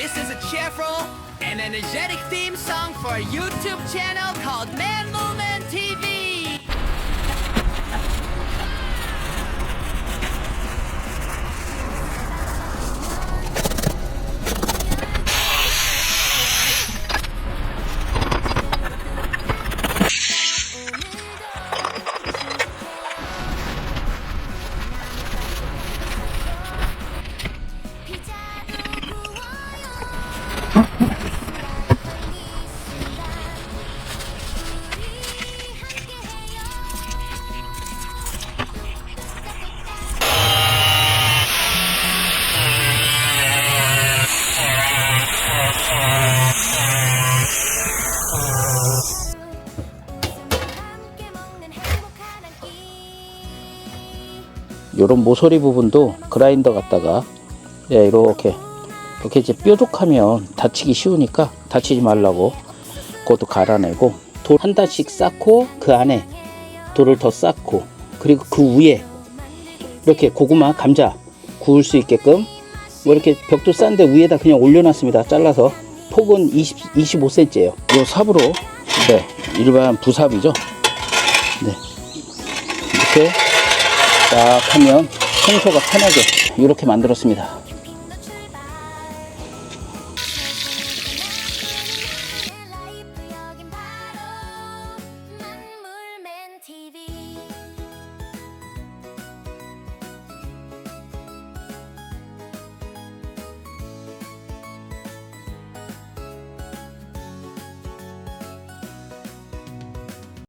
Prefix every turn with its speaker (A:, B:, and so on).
A: This is a cheerful and energetic theme song for a YouTube channel called Man Movement
B: 요런 모서리 부분도 그라인더 갖다가 예, 이렇게 이렇게 이제 뾰족하면 다치기 쉬우니까 다치지 말라고 그것도 갈아내고 돌한 단씩 쌓고 그 안에 돌을 더 쌓고 그리고 그 위에 이렇게 고구마 감자 구울 수 있게끔 뭐 이렇게 벽도 싼데 위에다 그냥 올려놨습니다. 잘라서. 폭은 20, 25cm예요. 요 삽으로 네 일반 부삽이죠? 네. 이렇게 딱 하면 청소가 편하게 이렇게 만들었습니다